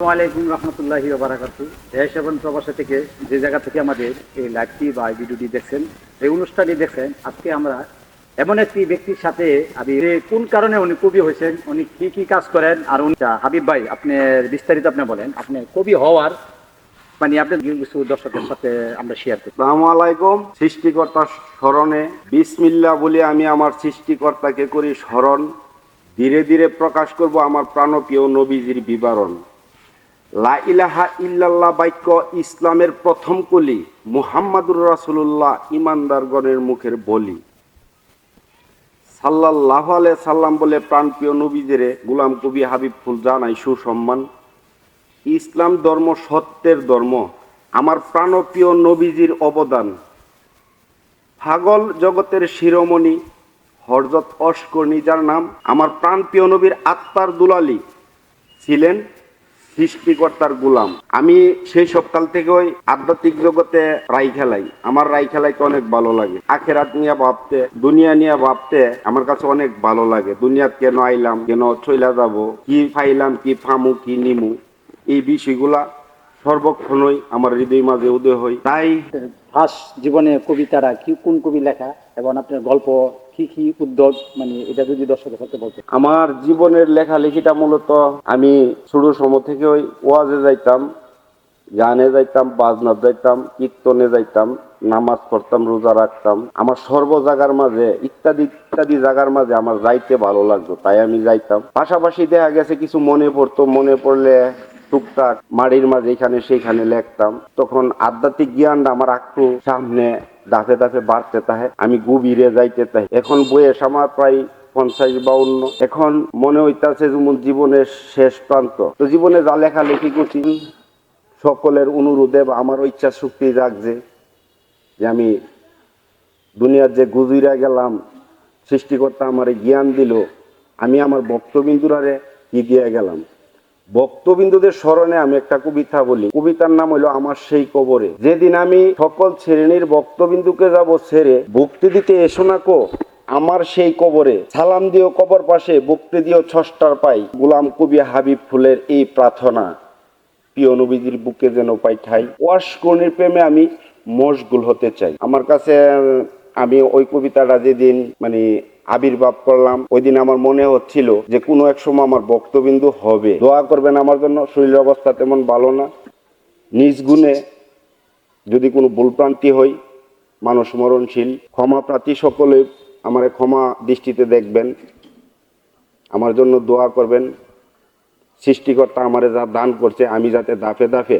আসসালামাইকুম রহমতুল্লাহি বারাকাতু। দেশ এবং প্রবাসী থেকে যে জায়গা থেকে আমাদের এই লাইভটি বা ভিডিওটি দেখছেন এই অনুষ্ঠানটি দেখছেন আজকে আমরা এমন একটি ব্যক্তির সাথে আমি কোন কারণে উনি কবি হয়েছেন উনি কি কি কাজ করেন আর উনি আচ্ছা, হাবিব ভাই আপনি বিস্তারিত আপনি বলেন। আপনি কবি হওয়ার মানে আপনি কিছু দর্শকের সাথে আমরা শেয়ার করি। আসসালামু আলাইকুম। সৃষ্টিকর্তার স্মরণে বিসমিল্লা বলে আমি আমার সৃষ্টিকর্তাকে করি স্মরণ। ধীরে ধীরে প্রকাশ করব আমার প্রাণপ্রিয় নবীজির বিবরণ। লা ইলাহা ইল্লাল্লাহ বাক্য ইসলামের প্রথম কলি মুহাম্মাদুর রাসূলুল্লাহ ইমানদারগণের মুখের বলি। সাল্লাল্লাহ আলাইহি সাল্লাম বলে প্রাণপ্রিয় নবীজিরে গুলাম কবি হাবিব ফুল জানাই সুসম্মান, ইসলাম ধর্ম সত্যের ধর্ম, আমার প্রাণপ্রিয় নবীজির অবদান। পাগল জগতের শিরোমণি হরজত অস্কর্ণী যার নাম, আমার প্রাণপ্রিয় নবীর আত্মার দুলালি ছিলেন সৃষ্টিকর্তার গুলাম। আমি সেই সকাল থেকে ওই আধ্যাত্মিক জগতে রাই খেলাই। আমার রাই খেলাইতে অনেক ভালো লাগে। আখেরাত নিয়ে ভাবতে, দুনিয়া নিয়ে ভাবতে আমার কাছে অনেক ভালো লাগে। দুনিয়াত কেন আইলাম, কেন চইলা যাব, কি ফাইলাম কি ফামু কি নিমু, এই বিষয়গুলা সর্বক্ষণই আমার হৃদয় মাঝে উদয় হয়। তাই ফার্স জীবনে কবিতারা কি কোন কবি লেখা এবং আপনার গল্প কি কি উদ্যোগ? মানে এটা যদি দর্শকের সাথে বলতে। আমার জীবনের লেখালেখিটা মূলত আমি ছোট সময় থেকে ওই ওয়াজে যাইতাম গানে যাইতাম বাজনা যাইতাম কীর্তনে যাইতাম নামাজ পড়তাম রোজা রাখতাম। আমার সর্ব জায়গার মাঝে ইত্যাদি ইত্যাদি জায়গার মাঝে আমার যাইতে ভালো লাগতো তাই আমি যাইতাম। পাশাপাশি দেখা গেছে কিছু মনে পড়তো মনে পড়লে টুকটাক মাড়ির মাঝে এখানে সেইখানে লেখতাম। তখন আধ্যাত্মিক জ্ঞানটা আমার একটু সামনে দাফে দাফে বাড়তে তাহে আমি গভীরে যাইতে তাই এখন বয়স আমার প্রায় পঞ্চাশ বাউন্ন। এখন মনে হইতাছে যেমন জীবনের শেষ প্রান্ত। তো জীবনে যা লেখালেখি করছি, সকলের অনুরোধে বা আমার ইচ্ছা শক্তি জাগছে যে আমি দুনিয়ার যে গুজুরা গেলাম, সৃষ্টিকর্তা আমার জ্ঞান দিল, আমি আমার বক্তবিন্দুরারে কি দিয়ে গেলাম। বক্তবিন্দুদের স্মরণে আমি একটা কবিতা বলি। কবিতার নাম হলো আমার সেই কবরে। যেদিন আমি সকল শ্রেণির বক্তবিন্দুকে যাব ছেড়ে ভক্তি দিতে এসো না কো, আমার সেই কবরে। সালাম দিও কবর পাশে, ভক্তি দিও ছষ্টার পাই। গোলাম কবি হাবিব ফুলের এই প্রার্থনা। প্রিয় নবীজির বুকে যেন পাই ঠাই। ওয়াসকর্ণীর প্রেমে আমি মশগুল হতে চাই। আমার কাছে আমি ওই কবিতাটা যেদিন মানে আবির্ভাব করলাম। ওই দিন আমার মনে হচ্ছিল যে কোনো এক সময় আমার বক্তবিন্দু হবে। দোয়া করবেন আমার জন্য শরীর অবস্থা তেমন ভালো না। নিজ গুণে যদি কোনো ভুলপ্রান্তি হই মানুষ মরণশীল। ক্ষমা প্রার্থী সকলে আমার ক্ষমা দৃষ্টিতে দেখবেন। আমার জন্য দোয়া করবেন। সৃষ্টিকর্তা আমারে যা দান করছে, আমি যাতে দাফে দাফে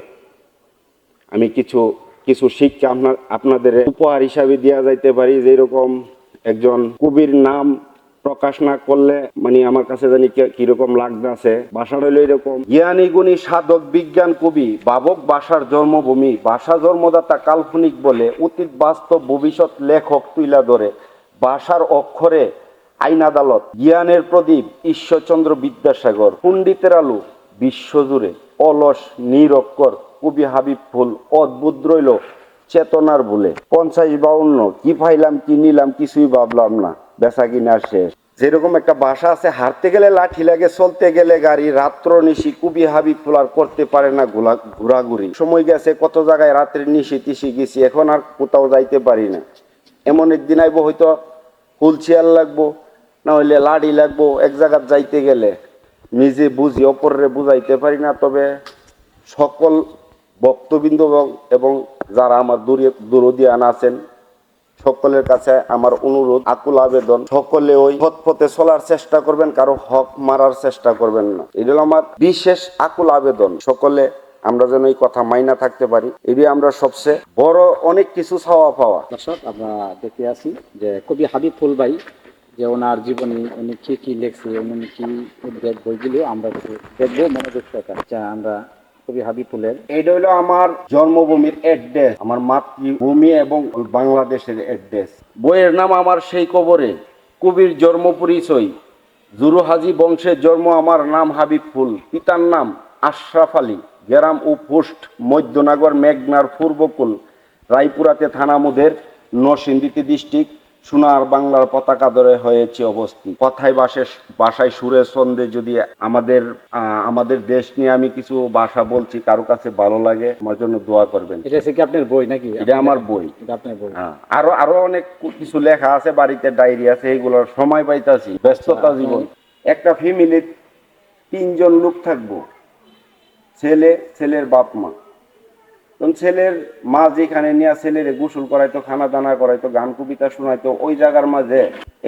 আমি কিছু কিছু শিক্ষা আপনার, আপনাদের উপহার হিসাবে দেওয়া যাইতে পারি। যেরকম একজন কবির নাম প্রকাশ না করলে মানে আমার কাছে জানি কীরকম লাগতেছে ভাষাটা হইল এরকম, জ্ঞানী গুণী সাধক বিজ্ঞান কবি, বাবক ভাষার জন্মভূমি ভাষা জন্মদাতা কাল্পনিক বলে, অতীত বাস্তব ভবিষ্যৎ লেখক তুইলা ধরে ভাষার অক্ষরে আইন আদালত, জ্ঞানের প্রদীপ ঈশ্বরচন্দ্র বিদ্যাসাগর, পণ্ডিতের আলু বিশ্বজুড়ে, অলস, নিরক্ষর কবি হাবিব ফুল অদ্ভুত রইল। চেতনার বলে। পঞ্চাশ বাউন্ন, কি পাইলাম, কি নিলাম, কিছুই ভাবলাম না। বেচা কিনা শেষ। যেরকম একটা বাসা আছে, হাঁটতে গেলে লাঠি লাগে, চলতে গেলে গাড়ি, রাত্র নিশি কুবি হাবি ফুলার করতে পারে না ঘোলা, ঘোরাঘুরি। সময় গেছে, কত জায়গায় রাত্রে নিশি তিসি গেছি, এখন আর কোথাও যাইতে পারি না। এমন একদিন আইব, হয়তো হুল চেয়ার লাগবো, না হইলে লাড়ি লাগবো, এক জায়গায় যাইতে গেলে। নিজে বুঝি, অপররে বুঝাইতে পারি না, তবে সকল বক্তবিন্দু এবং- যারা আমার দূরে দূরদিয়ান আছেন, সকলের কাছে আমার অনুরোধ, আকুল আবেদন, সকলে ওই পথ পথে চলার চেষ্টা করবেন, কারও হক মারার চেষ্টা করবেন না। এটা আমার বিশেষ আকুল আবেদন। সকলে আমরা যেন এই কথা মাইনা থাকতে পারি। এটি আমরা সবচেয়ে বড় অনেক কিছু চাওয়া পাওয়া। দর্শক, আমরা দেখতে আছি যে কবি হাবিব ফুল ভাই, যে ওনার জীবনে, উনি কি কি লেখছে, উনি কি উদ্বেগ বইগুলো আমরা দেখব, মনোযোগ আমরা কবি হাবিব ফুলের এটা হলো আমার জন্মভূমির অ্যাড্রেস আমার মাতৃভূমি এবং বাংলাদেশের অ্যাড্রেস বইয়ের নাম আমার সেই কবরে, কবির জন্ম পরিচয়। জুরু হাজি বংশের জন্ম আমার নাম হাবিব ফুল। পিতার নাম আশরাফ আলী। গ্রাম ও পোস্ট মধ্যনাগর, মেঘনার পূর্বকুল, রায়পুরাতে থানামুদের নরসিংদীতে ডিস্ট্রিক্ট সোনার বাংলার পতাকা ধরে হয়েছে অবস্থিত। কথায় বাসে বাসায় সুরে ছন্দে যদি আমাদের আমাদের দেশ নিয়ে আমি কিছু ভাষা বলছি কারও কাছে ভালো লাগে আমার জন্য দোয়া করবেন। এটা কি আপনার বই নাকি? এটা আমার বই। আপনার বই। হ্যাঁ, আরও আরও অনেক কিছু লেখা আছে বাড়িতে ডায়েরি আছে এগুলোর সময় পাইতাছি ব্যস্ততা জীবন। একটা ফ্যামিলির তিনজন লোক থাকব ছেলে ছেলের বাপ মা তখন ছেলের মা যেখানে নিয়ে ছেলের গোসল করাইতো খানা দানা করাইতো, গান কবিতা শোনাইতো, ওই জায়গার মাঝে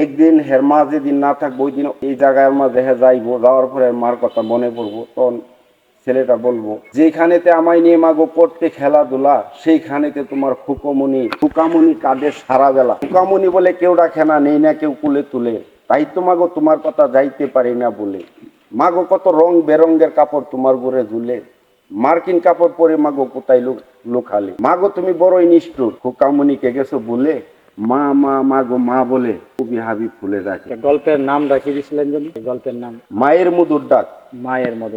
একদিন হের মা যেদিন না থাকব, ওই দিন এই জায়গার মাঝে হ্যাঁ যাইবো, যাওয়ার পরে মার কথা মনে পড়ব, তখন ছেলেটা বলব, যেখানেতে আমায় নিয়ে মাগো পড়তে খেলাধুলা, সেইখানেতে তোমার ফুকমনি ফুকামনি কাঁদে সারা বেলা। ফুকামনি বলে, কেউ ডাকে না নেই না কেউ কুলে তুলে, তাই তো মাগো তোমার কথা যাইতে পারি না বলে। মাগো কত রং বেরঙ্গের কাপড় তোমার ঘরে ঝুলে মার্কিন কাপড় পরে মাগো কোথায় লোক লোকালে মাগো তুমি বড়ই নিষ্ঠুর। কে গেছো বলে মা মা মাগো মা বলে খুবই হাবি ফুলে রাখে। গল্পের নাম রাখিয়ে দিয়েছিলেন গল্পের নাম মায়ের মধুর ডাক। মায়ের মধ্যে